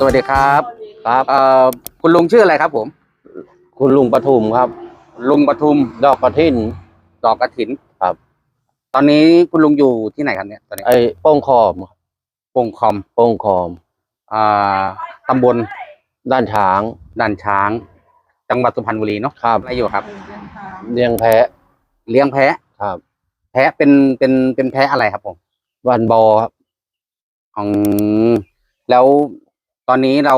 สวัสดีครับครับเอ่อคุณลุงชื่ออะไรครับผม คุณลุงปทุมครับ ลุงปทุมดอกกระทิน ดอกกระถินครับ ตอนนี้คุณลุงอยู่ที่ไหนครับเนี่ยตอนนี้ไอ้โป้งคอมปงคอมโป้งคอมอ่าตำบลด้านช้างด่านช้าง จังหวัดสุพรรณบุรีเนาะครับอะไรอยู่ครับ เลี้ยงแพะเลี้ยงแพะครับ แพะเป็นเป็นเป็นแพะอะไรครับผมวันบอครับ อืมแล้ว ตอนนี้เรา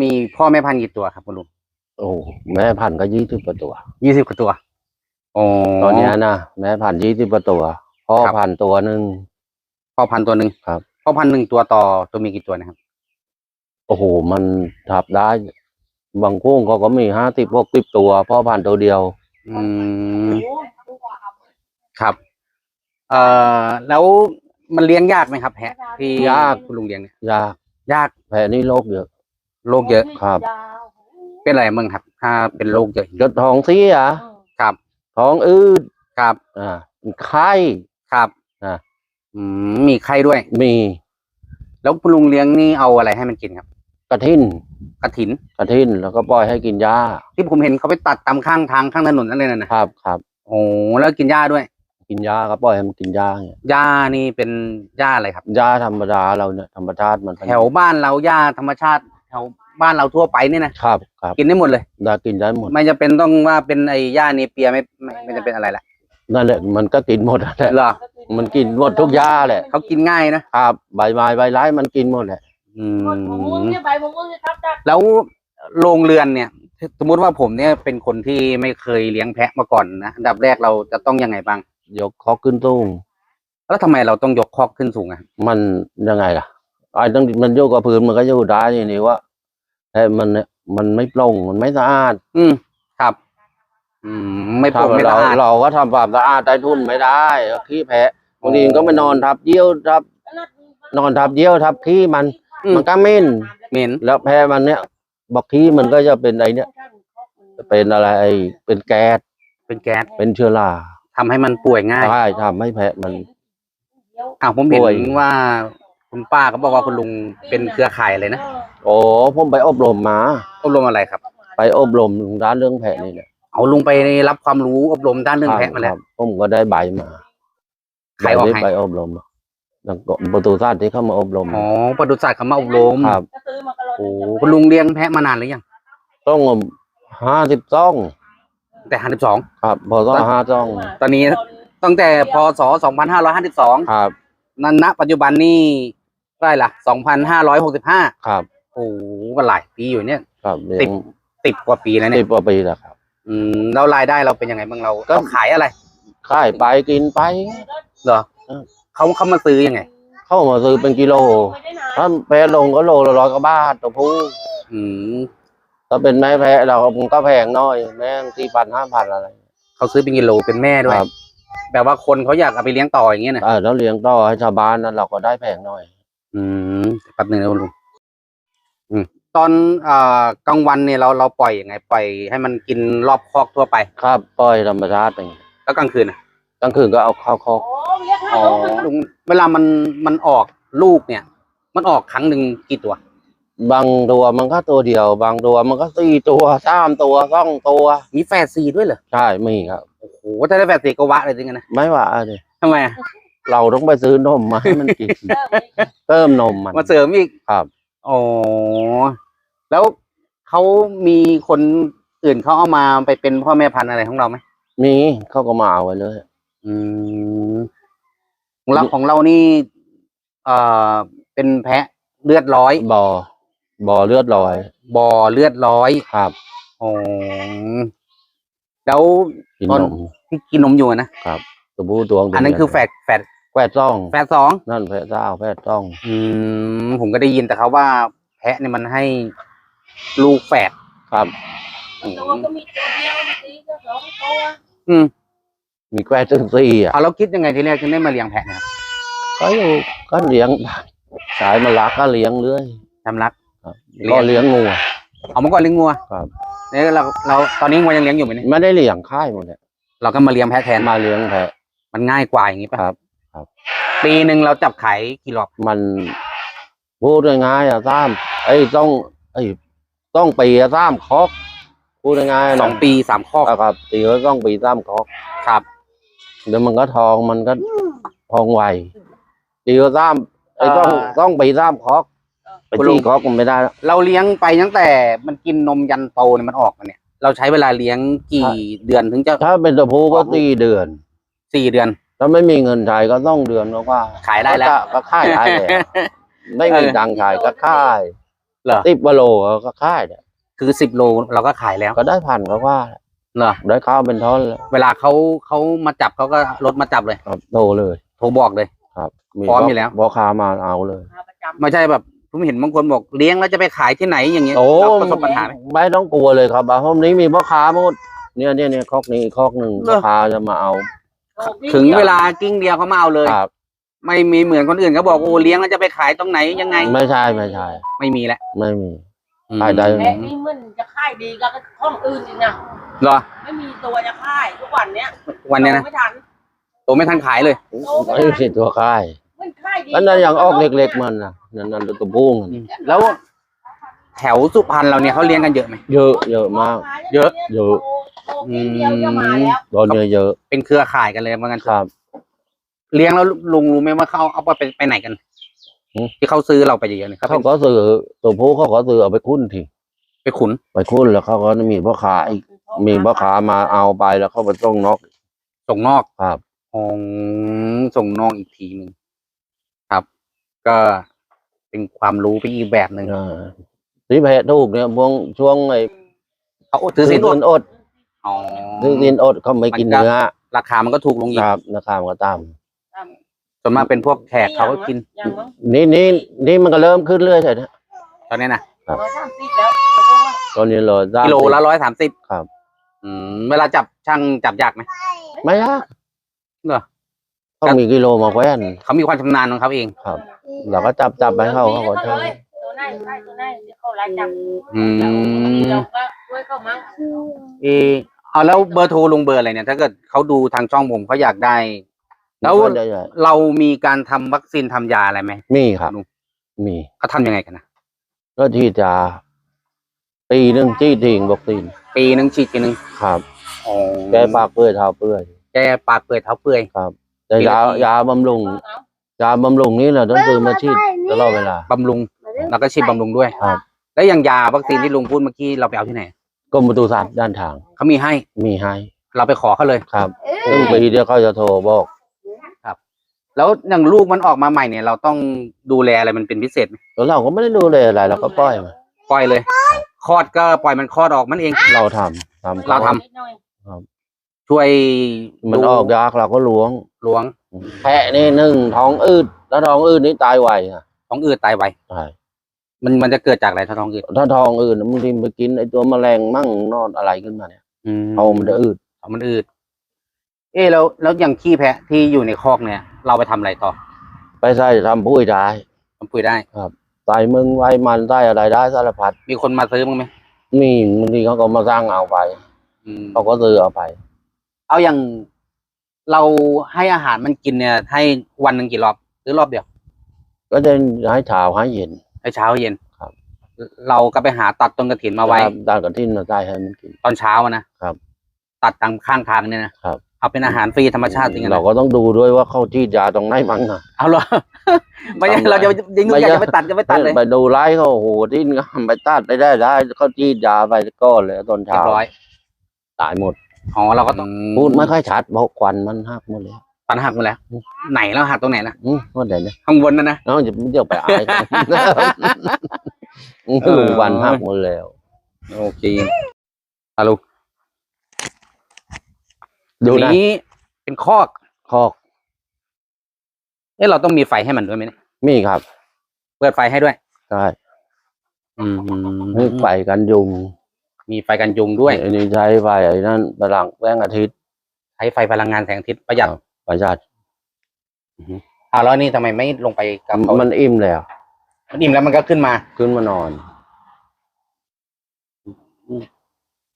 มีพ่อแม่พันธุ์กี่ตัวครับคุณลุงโอ้แม่พันธุ์ก็ยี่สิบกว่าตัวยี่สิบกว่าตัวโอ้ตอนเนี้ยนะแม่พันธุ์ยี่สิบกว่าตัวพ่อครับพันธุ์ตัวหนึ่งพ่อพันธุ์ตัวหนึ่งครับพ่อพันธุ์หนึ่งตัวต่อตัวมีกี่ตัวนะครับ โอ้โหมันทับได้ บางกุ้งเขาก็มีห้าสิบหกสิบตัวพ่อพันธุ์ตัวเดียว อืมครับ เอ่อแล้วมันเลี้ยงยากไหมครับแพะที่ยากคุณลุงเลี้ยงเนี่ยยาก ยากแพะนี่โรคเยอะโรคเยอะครับเป็นอะไรบ้างครับ ถ้าเป็นโรคเยอะกระท้องเสียครับท้องอืดครับอ่าไข้ ครับอ่าอืมมีไข้ด้วย มีแล้วคุณลุงเลี้ยงนี่เอาอะไรให้มันกินครับกระทินกระถิน กระทินแล้วก็ปล่อยให้กินหญ้าที่ผมเห็นเขาไปตัดตามข้างทางข้างถนนนั่นเลยนะนะครับครับ โอ้แล้วกินหญ้าด้วย กินหญ้าก็ปล่อยให้มันกินหญ้าเนี่ยหญ้านี่เป็นหญ้าอะไรครับหญ้าธรรมดาเราเนี่ยธรรมชาติมันแถวบ้านเราหญ้าธรรมชาติแถวบ้านเราทั่วไปเนี่ยนะครับครับกินได้หมดเลย ได้กินได้หมด ไม่จะเป็นต้องว่าเป็นไอ้หญ้าเนเปียไม่ไม่ไม่จะเป็นอะไรแหละนั่นแหละมันก็กินหมดแหละเหรอมันกินหมดทุกหญ้าแหละเขากินง่ายนะครับใบไม้ใบไร้มันกินหมดแหละอืมะม่วงมเนี่ยใบมะม่วงเนี่ยทับได้แล้วโรงเรือนเนี่ย สมมุติว่าผมเนี่ยเป็นคนที่ไม่เคยเลี้ยงแพะมาก่อนนะอันดับแรกเราจะต้องยังไงบ้าง ยกคอกขึ้นตู้แล้วทำไมเราต้องยกคอกขึ้นสูงอะ มันยังไงล่ะไอ้ต้องมันโยกกับพื้นมันก็อยู่ได้อย่างนี้ว่าแต่มันเนี่ยมันไม่โปร่งมันไม่สะอาด อืมครับ อืมไม่โปร่งไม่เราสะอาดเราก็ทำความสะอาดใต้ทุ่นไม่ได้ขี้แพะบางทีก็ไปนอนทับเยี่ยวทับ นอนทับเยี่ยวทับขี้มันอืมมันก็เหม็นเหม็นแล้วแพะมันเนี่ยบอกขี้มันก็จะเป็นอะไรเนี่ยเป็นอะไรไอ้เป็นแก๊สเป็นแก๊สเป็นเชื้อรา ทำให้มันป่วยง่ายใช่ทำให้แพะมันอ้าวผมเห็นป่วยว่า คุณป้าเขาบอกว่าคุณลุงเป็นเครือข่ายเลยนะโอ้ผมไปอบรมมา อบรมอะไรครับ ไปอบรมด้านเรื่องแพะนี่แหละเอาลุงไปรับความรู้อบรมด้านเรื่องแพะมาแล้วครับผมก็ได้ใบมาใครออกใบที่ให้ไปอบรมแล้วก็ประตูสัตว์ที่เข้ามาอบรมอ๋อปศุสัตว์เขามาอบรมครับโอ้คุณลุงเลี้ยงแพะมานานหรือยังต้องห้าสิบซ่อง แต่ห้าสิบสอง ครับพอต้องห้าซ่องตอนนี้ ตั้งแต่พศสองพันห้าร้อยห้าสิบสองครับ นั่นณปัจจุบันนี่ได้ละสองพันห้าร้อยหกสิบห้าครับโอ้โหก็หลายปีอยู่เนี่ย ครับสิบสิบกว่าปีแล้วสิเนี่บยกว่าปีแล้วครับ อืมแล้วรายได้เราเป็นยังไงบ้างเราก็เราขายอะไร ขายไปกินไปเหรอเออเขาเขามาซื้อยังไง เข้ามาซื้อเป็นกิโล ถ้าแพะลงก็โลละร้อยกว่าบาทตัวผู้อืม ถ้าเป็นแม่แพะเราก็แพงน้อยแม่สี่พันห้าพันอะไร เขาซื้อเป็นกิโลเป็นแม่ด้วยครับ แบบว่าคนเขาอยากเอาไปเลี้ยงต่ออย่างเงี้ยนะเออแล้วเลี้ยงต่อให้ชาวบ้านนั้นเราก็ได้แพงน้อย อืมแป๊บนึงนะคุณลุงอืมตอนอ่ากลางวันเนี่ยเราเราปล่อยยังไงปล่อยให้มันกินรอบคอกทั่วไป ครับปล่อยธรรมชาติไปแล้วกลางคืนอะกลางคืนก็เอาเข้าคอกโอ้เรียกห้าอ๋อลูกนะลุงเวลามันมันออกลูกเนี่ย มันออกครั้งหนึ่งกี่ตัว บางตัวมันก็ตัวเดียว บางตัวมันก็สี่ตัวสามตัวสองตัวมีแฝดสี่ด้วยเหรอใช่มีครับโอ้โหถ้าได้แฝดสี่ก็วะเลยจริงๆนะไม่ว่าเลยทำไมอะเราต้องไปซื้อนมมาให้มันกิน เติมนมมันมาเสริมอีกครับอ๋อแล้วเขามีคนอื่นเขาเอามาไปเป็นพ่อแม่พันธุ์อะไรของเราไหมมีเขาก็มาเอาไว้เลย อืมของเราของเรานี่ เอ่อเป็นแพะเลือดร้อยบ่อ บ่อเลือดลอย บ่อเลือดร้อยครับอ๋อแล้วกินตอนนมที่กินนมอยู่อะนะครับตัวผู้ตัวอันนั้นคือแฝดแฝดแฝดซ่อง แฝดสอง นั่นแฝดเจ้าแฝดซ่องอืมผมก็ได้ยินแต่เขาว่า แพะเนี่ยมันให้ลูกแฝดครับ อืม ตัวก็มีตัวเดียวบางทีก็สองตัว อืมมีแฝดถึงสี่อะเอาแล้วคิดยังไงทีแรกถึงได้มาเลี้ยงแพะเนะครับก็อยู่ก็เลี้ยงสายมาลักก็เลี้ยงเรื่อยจำรักครับเลี้ยงก็เลี้ยงงูเอามาก่อนเลี้ยงงัวครับเนี่ยเราเราตอนนี้งัวยังเลี้ยงอยู่ไหมเนี่ยไม่ได้เลี้ยงค่ายหมดเลยเราก็มาเลี้ยงแพะแทนมาเลี้ยงแพะมันง่ายกว่าอย่างนี้ป่ะครับ ครับ ปีหนึ่งเราจับขายกี่รอบมันพูดง่ายๆอะสามไอ้ต้องไอ้ต้องปีอะสามคอกพูดง่ายๆสนะองปีสามข้อครับตีไว้ต้องปีสามคอกครับเดี๋ยวมันก็ทองมันก็ทองไวตีไว้สามไอ้ต้องเอ่อต้องปีสามคอก ไปคุณลุตีงคอกมันไม่ได้แล้วเราเลี้ยงไปตั้งแต่มันกินนมยันโตเนี่ยมันออกมาเนี่ย เราใช้เวลาเลี้ยงกี่เดือนถึงจะถ้าเป็นตัวผู้ก็ตีเดือนสี่เดือน ถ้าไม่มีเงินใช้ก็ต้องเดือนเพราะว่าขายได้แล้วก็ก็ค่ายได้แล้วไม่มีตังค์ขายก็ค่ายเหรอติบวโลก็ค่ายเนี่ยคือสิบโลเราก็ขายแล้วก็ได้พันก็ว่าเหรอได้ข้าวเป็นท่อนแล้วเวลาเขาเขามาจับเขาก็รถมาจับเลยครับโตเลยโทรบอกเลยครับมีพร้อมอยู่แล้วบอคามาเอาเลยมาประจำไม่ใช่แบบ ผมเห็นบางคนบอกเลี้ยงแล้วจะไปขายที่ไหนอย่างเงี้ยโอ้เราประสบปัญหาไหมไม่ต้องกลัวเลยครับบ้านผมนี้มีพ่อค้าหมดเนี่ยเนี่ยเนี่ยคอกนี้อีกคอกหนึ่งเหรอพ่อค้าจะมาเอาถึงเวลากิ้งเดียวเขามาเอาเลยครับ ไม่มีเหมือนคนอื่นเขาบอกโอ้เลี้ยงแล้วจะไปขายตรงไหนยังไง ไม่ใช่ไม่ใช่ไม่มีแล้วไม่มีอืมขายได้แพะนี่มันจะค่ายดีก็ห้องอื่นจริงนะเหรอไม่มีตัวจะค่ายทุกวันเนี้ยวันเนี้ยนะไม่ทันตัวไม่ทันขายเลยไม่มีตัวค่าย มันค่ายดีแล้วนั่นยังออกเล็กๆมันนะนั่นนั่นตัวบุ้งแล้วแถวสุพรรณเราเนี่ยเขาเลี้ยงกันเยอะไหม เยอะเยอะมาก เยอะ เยอะโทรทีเดียวจะมาแล้วตอนเนี้ยเยอะเป็นเครือข่ายกันเลยว่างั้นครับ เลี้ยงแล้วลุงรู้ไหมว่าเขาเอาไปไปไหนกันหืม ที่เขาซื้อเราไปเยอะๆเนี่ยเขาเขาเป็นก็ซื้อตัวผู้เขาก็ซื้อเอาไปคุ้นทีไปขุนไปคุ้นแล้วเขาก็มีพ่อค้าอีกมีพ่อค้ามาเอาไปแล้วเขาไปต้องนอก ส่งนอกครับของส่งนอกอีกทีหนึ่งครับ ก็เป็นความรู้ไปอีกแบบหนึ่งอ่าที่แพะทูกเนี่ยพวงช่วงไอ้เขาถือสินอดนอดอ๋อซื้อสินอดเขาไม่กินมันก็เนื้อราคามันก็ถูกลงอีคกรับราคามันก็ตามส่วนมากเป็นพวกแขกเขาก็กินยังมั้งนี่นี่นี่มันก็เริ่มขึ้นเรื่อยใช่ไหมตอนนี้นะครับร้อยสามสิบแล้วเขาบอกว่าตอนนี้เลยได้กิโลละร้อยสามสิบครับ อืมเวลาจับช่างจับยากไหมไม่ยากเหรอ ต้องมีกิโลมาแคว้นเขามีความชำนาญของเขาเอง ครับ เราก็จับจับไปให้เขาเขาก็ใช้ตัวไหนตัวไหนตัวไหนที่เขาไล่จับอืมเราก็ช่วยเขามั้งเออเอาแล้วเบอร์โทรลุงเบอร์อะไรเนี่ย ถ้าเกิดเขาดูทางช่องผมเขาอยากได้ แล้วมันก็ใหญ่เรามีการทำวัคซีนทำยาอะไรไหมๆมีครับมีเขาทำยังไงกันนะก็ที่จะปีหนึ่งที่ทิ้งวัคซีนปีหนึ่งฉีดปีหนึ่งครับอ๋อแก้ปากเปื่อยเท้าเปื่อยแกปากเปื่อยเท้าเปื่อยครับ แต่ปีละยาทียาบำรุงเอายาบำรุงนี่เราต้องซื้อมาฉีดตลอดเวลา บำรุงแล้วก็ฉีดบำรุงด้วยครับ แล้วอย่างยาวัคซีนที่ลุงพูดเมื่อกี้เราไปเอาที่ไหนกรมประตูสัตว์ด้านทางเขามีให้มีให้ เราไปขอเขาเลยครับซึ่งปีเดียวเขาจะโทรบอกแล้วอย่างลูกมันออกมาใหม่เนี่ย เราต้องดูแลอะไรมันเป็นพิเศษไหมแล้วเราก็ไม่ได้ดูเลยอะไรเราก็ปล่อยมาปล่อยเลยคลอดก็ปล่อยมันคลอดออกมันเองเราทำทำเราทำนิดหน่อย ช่วยมันดูออกยากเราก็ล้วงล้วง แพะนี่หนึ่งท้องอืดแล้วท้องอืดนี่ตายไวอะท้องอืดตายไวใช่มันมันจะเกิดจากอะไรถ้าท้องอืดถ้าท้องอืดบางทีไปกินไอ้ตัวแมลงมั่งนอนอะไรขึ้นมาเนี่ยอืมเอามันจะอืดเอามันอืด เอ๊ะแล้วแล้วอย่างขี้แพะที่อยู่ในคอกเนี่ย เราไปทำอะไรต่อ ไปใส่ทำปุ้ยได้ทำปุ๋ยได้ใส่มึงไว้มันใส่อะไรได้สารพัดมีคนมาซื้อมั้งไหมมีบางทีเขาก็มาสร้างเอาไปอืมเขาก็ซื้อเอาไป เอาอย่างเราให้อาหารมันกินเนี่ย ให้วันหนึ่งกี่รอบหรือรอบเดียว ก็จะให้เช้าให้เย็น ให้เช้าเย็นครับ เราก็ไปหาตัดต้นกระถินมาไว้ครับด้านกระทินมาใส่ให้มันกิน ตอนเช้าอะนะครับ ตัดตามข้างทางเนี่ยนะครับ เอาเป็นอาหารฟรีธรรมชาติจริงๆเรานะก็ต้องดูด้วยว่าเขาจีดยาตรงไหนมั้งนะเอาเหรอ ไม่ใช่ทำไมเราจะยิงไม่อยากใช่จะไปตัดจะไปตัดเลยไปดูไล่เขาโอ้โหที่งามไปตัดได้ได้ได้เขาจีดยาไปก้อนเลยตอนเรียเช้าบร้อยตายหมด อ๋อเราก็ต้องพูดไม่ค่อยชัดเพราะควันมันหักหมดเลยตัดหักหมดแล้ว ไหนแล้วหักตรงไหนนะอืมว่าไหนเนี่ยข้างบนนั่นนะเอ้าจะเดี๋ยวไปอายเขาเออลุงวันหักหมดแล้วโอเคฮัลโหลดูนะนี้เป็นคอกคอกเอ๊ะเราต้องมีไฟให้มันด้วยไหมเนี่ยมีครับ เปิดไฟให้ด้วยใช่อืมมีไฟกันยุง มีไฟกันยุงด้วย อันนี้ใช้ไฟไอ้นั่นพลังแสงอาทิตย์ ใช้ไฟพลังงานแสงอาทิตย์ประหยัดประหยัดอ่าแล้วนี่ทำไมไม่ลงไปกับเขามันอิ่มแล้ว มันอิ่มแล้วมันก็ขึ้นมา ขึ้นมานอน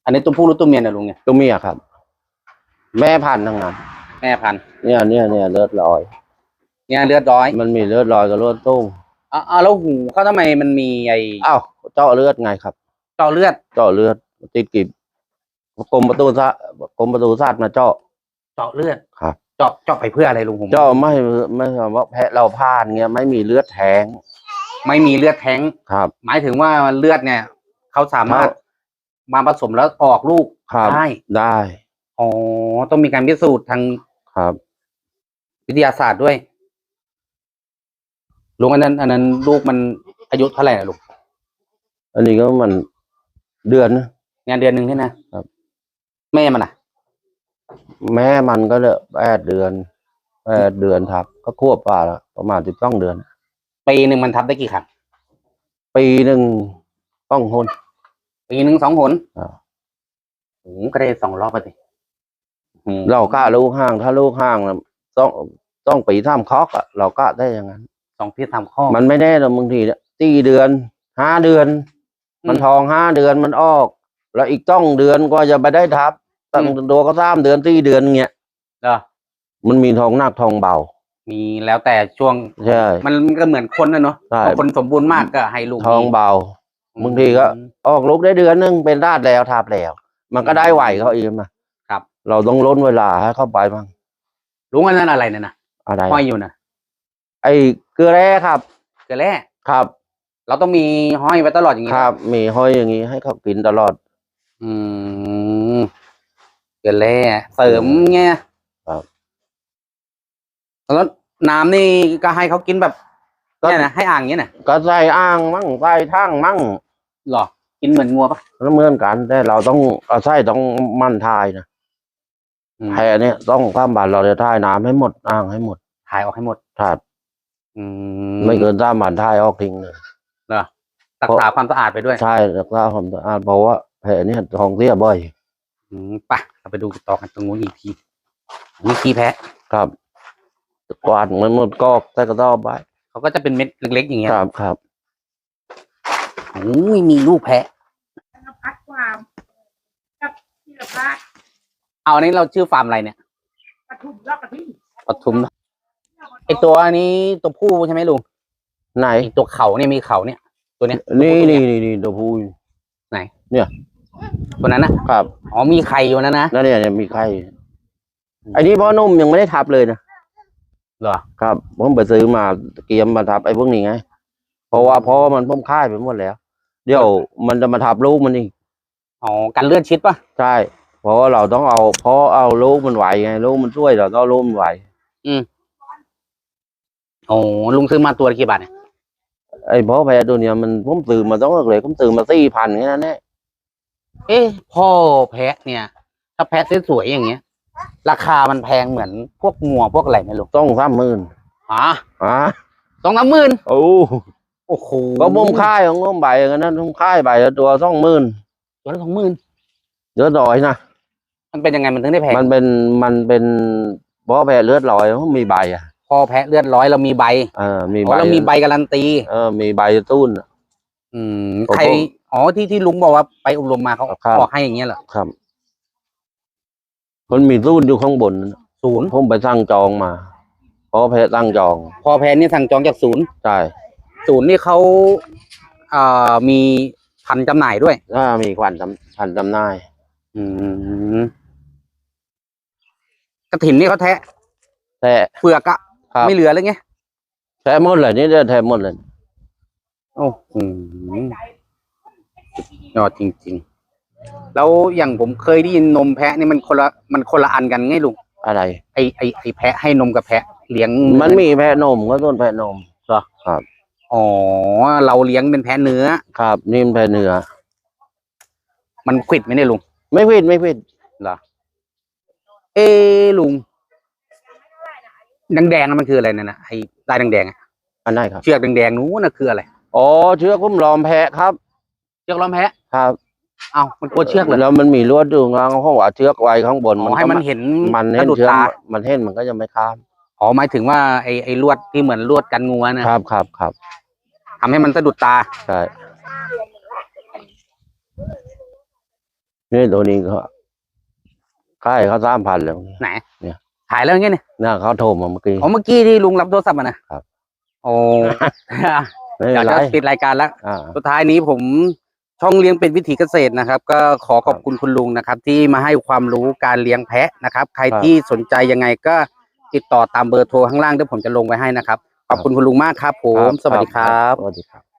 อันนี้ตัวผู้หรือตัวเมียนะลุงเนี่ยตัวเมียครับ แม่พันธุ์ทั้งนั้นแม่พันธุ์เนี่ยเนี่ยเนี่ยเลือดลอย เนี่ยเลือดร้อย มันมีเลือดลอยกับเลือดตุ้งเอ่าแล้วหูเขาทำไมมันมีไออ้าวเจาะเลือดไงครับ เจาะเลือด เจาะเลือด ติดกีบกรมประตูซะกรมประตูศาสตร์มาเจาะ เจาะเลือดครับ เจาะเจาะไปเพื่ออะไรลุงผมเจาะไม่ไม่ใช่ว่าแพะเราพลาดเงี้ยไม่มีเลือดแทงไม่มีเลือดแท้งครับ หมายถึงว่าเลือดเนี่ยเขาสามารถครับมาผสมแล้วออกลูกครับได้ได้อ๋อต้องมีการพิสูจน์ทางครับ วิทยาศาสตร์ด้วยลุงอันนั้น อันนั้นลูกมันอายุเท่าไหร่นะลุงอันนี้ก็มันเดือนนะ งานเดือนหนึ่งใช่นะครับ แม่มันอะ แม่มันก็เลยแปดเดือนแปดเดือนครับ ก็ควบป่าแล้วประมาณสิบสองเดือนปีหนึ่งมันทับได้กี่ครั้งปีหนึ่งต้องหนปีหนึ่งสองหนอ่า โอ้โหก็ได้สองรอบไปสิอืมเรากะลูกห้างถ้าลูกห้างน่ะต้องต้องปีท่ามคอกอะเรากะได้อย่างนั้น สองพี่ทำข้อ มันไม่แน่หรอกบางทีเนี่ยตีเดือนห้าเดือนอืมมันทองห้าเดือนมันออก แล้วอีกต้องเดือนก็จะไปได้ทับตั้งอืมตัวก็สามเดือนสี่เดือนเงี้ยเหรอมันมีทองหนักทองเบา มีแล้วแต่ช่วงใช่มันก็เหมือนคนนะเนาะใช่บางคนสมบูรณ์มากก็ให้ลูกทองดีเบาบางทีก็ออกลูกได้เดือนหนึงเป็นราดแล้วทับแล้ว มันก็ได้ไหวเขาอีกมาครับ เราต้องล้นเวลาให้เข้าไปบ้างลุงอันนั้นอะไรเนี่ยนะอะไร ห้อยอยู่นะไอ้เกลือแร่ครับ เกลือแร่ครับ เราต้องมีห้อยไว้ตลอดอย่างงี้ครับ มีห้อยอย่างนี้ให้เขากินตลอด อืมเกลือแร่เสริมเงี้ยครับแล้วน้ำนี่ก็ให้เขากินแบบก็ เนี่ยนะให้อ่างเงี้ยนะก็ใส่อ่างมั่งใส่ทั้งมั่งหรอ กินเหมือนงัวปะแล้วเหมือนกันแต่เราต้องเอาไส้ต้องมั่นทายนะอืมแพเนี่ยต้องข้ามบานเราจะทายน้ำให้หมดอ่างให้หมดถ่ายออกให้หมด ถาดอืไม่เกินสามบานทายออกทิ้งเลยรักษาความสะอาดไปด้วย ใช่แล้วก็ผมสะอาดเพราะว่า แผลเนี่ยทองเสียบ่อยอืมไปเราไปดูต่อกันตรงนู้นอีกทีนี่ขี้แพะครับกวาดมันหมดกอกใส่กระสอบไปเขาก็จะเป็นเม็ดเล็กๆอย่างเงี้ยครับครับโอ้ยมีลูกแพะนพัดความกับธีรพัฒน์เอาอันนี้เราชื่อฟาร์มอะไรเนี่ยปทุมยอดกระที่ปทุมไอตัวนี้ตัวผู้ใช่ไหมลุงไหนไอตัวเขาเนี่ยมีเขาเนี่ย ตัวเนี้ยนี่นี่นี่นี่ตัวผู้ตัวนั้น นะครับอ๋อมีไข่อยู่นะนะนั่นเนี่ยเนี่ยมีไข่ไอ้นี่พ่อนุ่มยังไม่ได้ทับเลยนะเหรอครับผมไปซื้อมาเกียมมาทับไอ้พวกนี้ไงเพราะว่าพ่อมันพ่มค่ายไปหมดแล้ว เดี๋ยวมันจะมาทับลูกมันอีกอ๋อกันเลือดชิดปะใช่เพราะว่าเราต้องเอาเพราะเอาลูกมันไหวไงลูกมันช่วยเราต้องเอาลูกมันไหวโอ้ลุงซื้อมาตัวละกี่บาทเนี่ยไอ้พ่อแพ้ตัวเนี้ยมันผมซื้อมาต้องเลยผมซื้อมาสี่พันแค่นั้นแหละ เอ๊ะพ่อแพะเนี่ย ถ้าแพะสวยๆอย่างเงี้ย ราคามันแพงเหมือนพวกงัวพวกอะไรไหมลุงต้องสามหมื่นอ๋ออะสองสามหมื่นโอ้โอ้โหก็มุมค่ายของมุมใบกันนั้นมุมค่ายใบละตัวสองหมื่นตัวละสองหมื่นเยอะดอยนะมันเป็นยังไงมันถึงได้แพงมันเป็นมันเป็นเพราะแพ้เลือดลอยมันมีใบอะพอแพะเลือดร้อยเรามีใบเออมีอ๋ใบอเรามีใบการันตี เออมีใบตุ้นอะอืมผมใคร อ๋อที่ที่ลุงบอกว่าไปอบรมมาเขาครับ บอกให้อย่างเงี้ยเหรอครับ มันมีตุ้นอยู่ข้างบนนั่นน่ะศูนย์ผมไปสั่งจองมาเพราะแพ้ตั้งจองพอแพะนี่สั่งจองจากศูนย์ใช่ศูนย์นี่เขาเอ่อมีพันจำหน่ายด้วย ถ้ามีควันจำพันจำหนายอืมกระถินนี่เขาแทะแต่เปลือกอะครับไม่เหลือเลยไงแท้หมดเลยนี่ได้แท้หมดเลย โอ้โห ยอดจริง ๆ แล้วอย่างผมเคยได้ยินนมแพะนี่มันคนละมันคนละอันกันไงลุงอะไร ไอไอไอแพะให้นมกับแพะเลี้ยงมันมีแพะนมก็ต้นแพะนมอ๋อเราเลี้ยงเป็นแพะเนื้อ ครับนี่มันแพะเนื้อ มันขวิดไหมเนี่ยลุงไม่ผิดไม่ผิดเอ้ลุงแดงๆน่ะมันคืออะไรนั่นน่ะไอ้ลายแดงๆอะอันไหนครับเชือกแดงๆนู้นน่ะคืออะไรอ๋อเชือกคุ้มล้อมแพะครับ เชือกล้อมแพะครับเอ้ามันกลัวเชือกเหรอแล้วมันมีลวดอยู่ข้างล่างเขาว่าเชือกไว้ข้างบนอ๋อให้มันเห็นมันสะเห็นดุดเชือกตามันเห็นมันก็จะไม่ข้ามอ๋อหมายถึงว่าไอ้ไอ้ลวดที่เหมือนลวดกันงูนะครับครับครับทำให้มันสะดุดตาใช่นี่ตัวนี้เขาค่ายเขาสามพันแล้วไหนเนี่ยถ่ายแล้วไงเนี่ยน่าเขาโทรมาเมื่อกี้อ๋อเมื่อกี้ที่ลุงรับโทรศัพท์มานะครับโอ้ไม่อยาเป็กนไรจะปิดรายการแล้วอ่าสุดท้ายนี้ผม ช่องเลี้ยงเป็นวิถีเกษตรนะครับ ก็ขอขอบคุณคุณลุงนะครับ ที่มาให้ความรู้การเลี้ยงแพะนะครับ ใครครับที่สนใจยังไงก็ติดต่อตามเบอร์โทรข้างล่างที่ผมจะลงไว้ให้นะครับขอบคุณคุณลุงมากครับผม สวัสดีครับ สวัสดีครับ